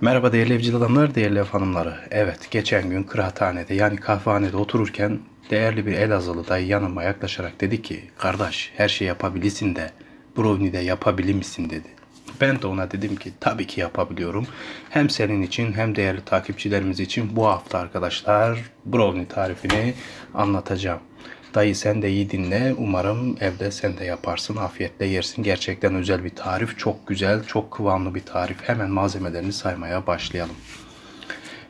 Merhaba değerli evcil adamlar, değerli ev hanımları. Evet, geçen gün kıraathanede yani kahvehanede otururken değerli bir Elazığlı dayı yanıma yaklaşarak dedi ki Kardeş her şey yapabilirsin de brownie de yapabilir misin dedi. Ben de ona dedim ki tabii ki yapabiliyorum. Hem senin için hem değerli takipçilerimiz için bu hafta arkadaşlar brownie tarifini anlatacağım. Dayı sen de iyi dinle. Umarım evde sen de yaparsın. Afiyetle yersin. Gerçekten özel bir tarif. Çok güzel, çok kıvamlı bir tarif. Hemen malzemelerini saymaya başlayalım.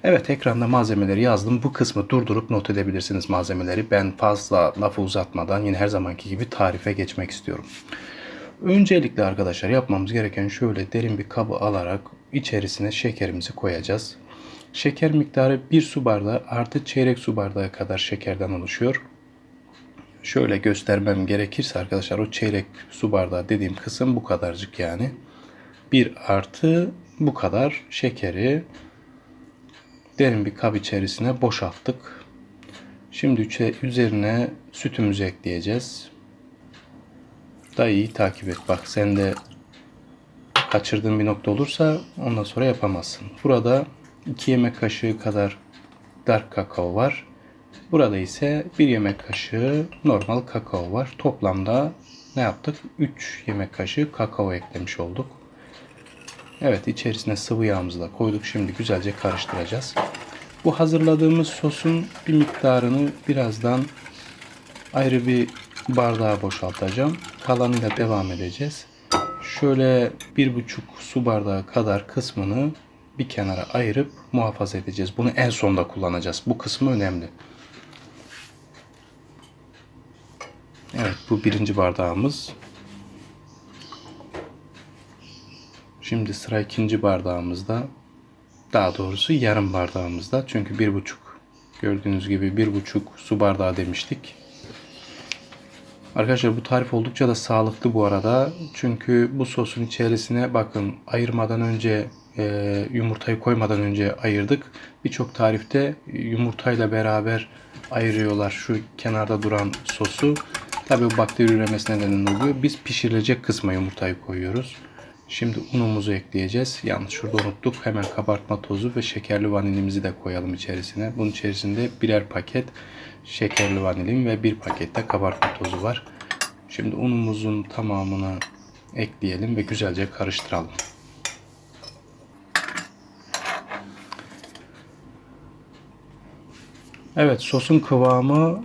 Evet ekranda malzemeleri yazdım. Bu kısmı durdurup not edebilirsiniz malzemeleri. Ben fazla lafı uzatmadan yine her zamanki gibi tarife geçmek istiyorum. Öncelikle arkadaşlar yapmamız gereken şöyle derin bir kabı alarak içerisine şekerimizi koyacağız. Şeker miktarı 1 su bardağı artı çeyrek su bardağı kadar şekerden oluşuyor. Şöyle göstermem gerekirse arkadaşlar o çeyrek su bardağı dediğim kısım bu kadarcık yani. 1 artı bu kadar şekeri derin bir kap içerisine boşalttık. Şimdi üzerine sütümüzü ekleyeceğiz. Daha iyi takip et. Bak sen de kaçırdığın bir nokta olursa ondan sonra yapamazsın. Burada 2 yemek kaşığı kadar dark kakao var. Burada ise 1 yemek kaşığı normal kakao var. Toplamda ne yaptık? 3 yemek kaşığı kakao eklemiş olduk. Evet içerisine sıvı yağımızı da koyduk. Şimdi güzelce karıştıracağız. Bu hazırladığımız sosun bir miktarını birazdan ayrı bir bardağa boşaltacağım. Kalanıyla devam edeceğiz. Şöyle bir buçuk su bardağı kadar kısmını bir kenara ayırıp muhafaza edeceğiz. Bunu en sonda kullanacağız. Bu kısmı önemli. Evet bu birinci bardağımız. Şimdi sıra ikinci bardağımızda. Daha doğrusu yarım bardağımızda. Çünkü bir buçuk gördüğünüz gibi bir buçuk su bardağı demiştik. Arkadaşlar bu tarif oldukça da sağlıklı bu arada. Çünkü bu sosun içerisine bakın ayırmadan önce e, yumurtayı koymadan önce ayırdık. Birçok tarifte yumurtayla beraber ayırıyorlar şu kenarda duran sosu. Tabi bu bakteri üremesi nedeniyle oluyor. Biz pişirilecek kısma yumurtayı koyuyoruz. Şimdi unumuzu ekleyeceğiz. Yalnız şurada unuttuk. Hemen kabartma tozu ve şekerli vanilimizi de koyalım içerisine. Bunun içerisinde birer paket şekerli vanilin ve bir pakette kabartma tozu var. Şimdi unumuzun tamamını ekleyelim ve güzelce karıştıralım. Evet sosun kıvamı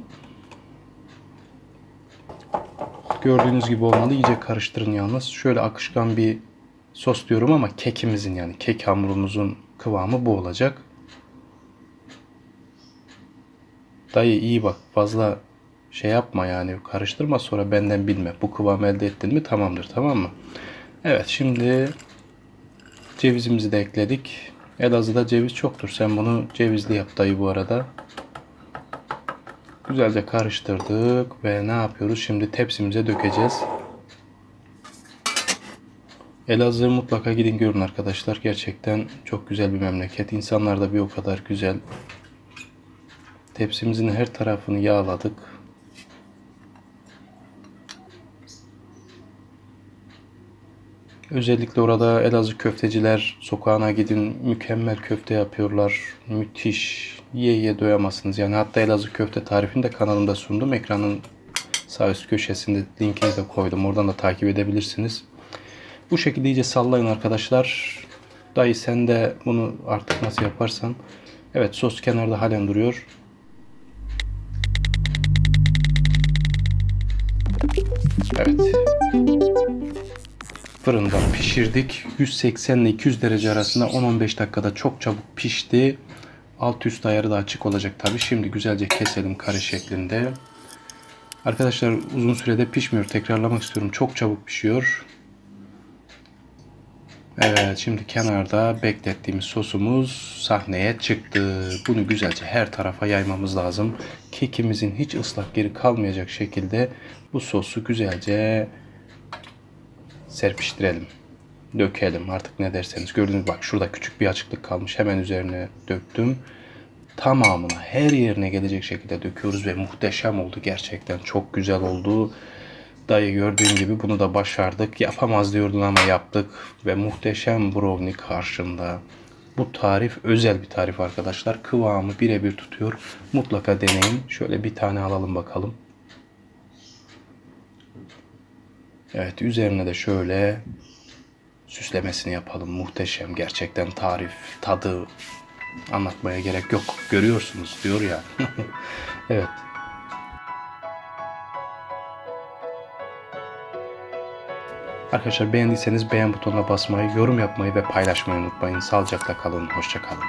gördüğünüz gibi olmalı. İyice karıştırın yalnız. Şöyle akışkan bir sos diyorum ama kekimizin yani kek hamurumuzun kıvamı bu olacak. Dayı iyi bak fazla şey yapma yani karıştırma sonra benden bilme. Bu kıvamı elde ettin mi tamamdır tamam mı? Evet şimdi cevizimizi de ekledik. Elazığ'da ceviz çoktur. Sen bunu cevizli yap dayı bu arada. Güzelce karıştırdık ve ne yapıyoruz? Şimdi tepsimize dökeceğiz. Elazığ mutlaka gidin görün arkadaşlar. Gerçekten çok güzel bir memleket. İnsanlar da bir o kadar güzel. Tepsimizin her tarafını yağladık. Özellikle orada Elazığ köfteciler sokağına gidin mükemmel köfte yapıyorlar. Müthiş. Ye ye doyamazsınız. Yani hatta Elazığ köfte tarifini de kanalımda sundum. Ekranın sağ üst köşesinde linkini de koydum. Oradan da takip edebilirsiniz. Bu şekilde iyice sallayın arkadaşlar. Dayı sen de bunu artık nasıl yaparsan. Evet sos kenarda halen duruyor. Evet. Fırında pişirdik. 180 ile 200 derece arasında 10-15 dakikada çok çabuk pişti. Alt üst ayarı da açık olacak tabi. Şimdi güzelce keselim kare şeklinde. Arkadaşlar uzun sürede pişmiyor. Tekrarlamak istiyorum. Çok çabuk pişiyor. Evet şimdi kenarda beklettiğimiz sosumuz sahneye çıktı. Bunu güzelce her tarafa yaymamız lazım. Kekimizin hiç ıslak geri kalmayacak şekilde bu sosu güzelce serpiştirelim. Dökelim artık ne derseniz. Gördüğünüz bak şurada küçük bir açıklık kalmış. Hemen üzerine döktüm. Tamamını her yerine gelecek şekilde döküyoruz ve muhteşem oldu gerçekten. Çok güzel oldu. Dayı gördüğün gibi bunu da başardık. Yapamaz diyordun ama yaptık. Ve muhteşem brownie karşında. Bu tarif özel bir tarif arkadaşlar. Kıvamı birebir tutuyor. Mutlaka deneyin. Şöyle bir tane alalım bakalım. Evet üzerine de şöyle süslemesini yapalım. Muhteşem gerçekten tarif, tadı anlatmaya gerek yok. Görüyorsunuz diyor ya. evet. Arkadaşlar beğendiyseniz beğen butonuna basmayı, yorum yapmayı ve paylaşmayı unutmayın. Sağlıcakla kalın, hoşça kalın.